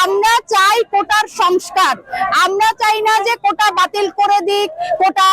I know. সংস্কার। আমরা চাই না যে কোটা বাতিল করে দিক, কোটা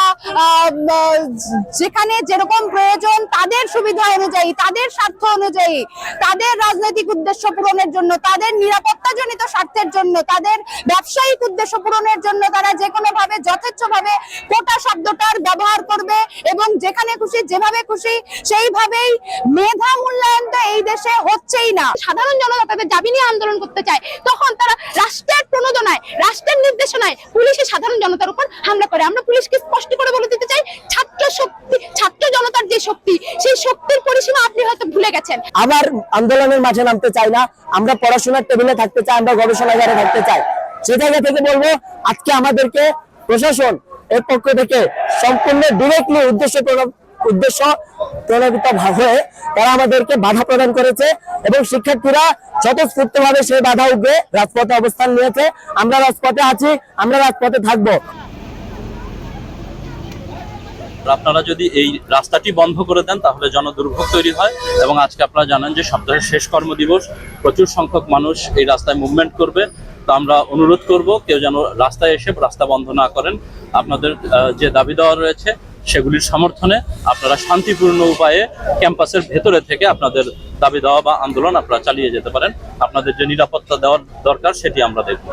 যেখানে যেরকম প্রয়োজন তাদের সুবিধা অনুযায়ী, তাদের স্বার্থ অনুযায়ী, তাদের রাজনৈতিক উদ্দেশ্য পূরণের জন্য, তাদের নিরাপত্তাজনিত স্বার্থের জন্য, তাদের ব্যবসায়িক উদ্দেশ্য পূরণের জন্য তারা যে কোনো ভাবে যথেচ্ছভাবে কোটা শব্দটার ব্যবহার করবে এবং যেখানে খুশি, যেভাবে খুশি, সেইভাবেই মেধা মূল্যায়ন তো এই দেশে হচ্ছেই না। সাধারণ জনতা তাদের দাবি নিয়ে আন্দোলন করতে চায়, তখন তারা রাষ্ট্রের প্রণোদনায়, রাষ্ট্রের নির্দেশনায় পুলিশে সাধারণ জনতার উপর হামলা করে। আমরা পুলিশকে স্পষ্ট করে বলে দিতে চাই, ছাত্র শক্তি, ছাত্র জনতার যে শক্তি, সেই শক্তির পরিসীমা আপনি হয়তো ভুলে গেছেন। আবার আন্দোলনের মাঝে নামতে চাই না, আমরা পড়াশোনার টেবিলে থাকতে চাই, আমরা গবেষণাগারে থাকতে চাই। সে জায়গা থেকে বলব, আজকে আমাদেরকে প্রশাসন এর পক্ষ থেকে সম্পূর্ণ ডিরেক্টলি উদ্দেশ্য উদ্দেশ্য প্রণোদিত হয়ে তারা আমাদেরকে বাধা প্রদান করেছে এবং শিক্ষার্থীরা স্বতঃস্ফূর্ত ভাবে সেই বাধা উঠবে রাজপথে অবস্থান নিয়েছে। আমরা রাজপথে আছি, আমরা রাজপথে থাকব। আপনারা যদি এই রাস্তাটি বন্ধ করে দেন, তাহলে জনদুর্ভোগ তৈরি হয় এবং আজকে আপনারা জানেন যে সপ্তাহের শেষ কর্মদিবস, প্রচুর সংখ্যক মানুষ এই রাস্তায় মুভমেন্ট করবে। তো আমরা অনুরোধ করব, কেউ যেন রাস্তায় এসে রাস্তা বন্ধ না করেন। আপনাদের যে দাবি দেওয়া রয়েছে সেগুলির সমর্থনে আপনারা শান্তিপূর্ণ উপায়ে ক্যাম্পাসের ভেতরে থেকে আপনাদের দাবি দেওয়া বা আন্দোলন আপনারা চালিয়ে যেতে পারেন। আপনাদের যে নিরাপত্তা দেওয়ার দরকার সেটি আমরা দেখব।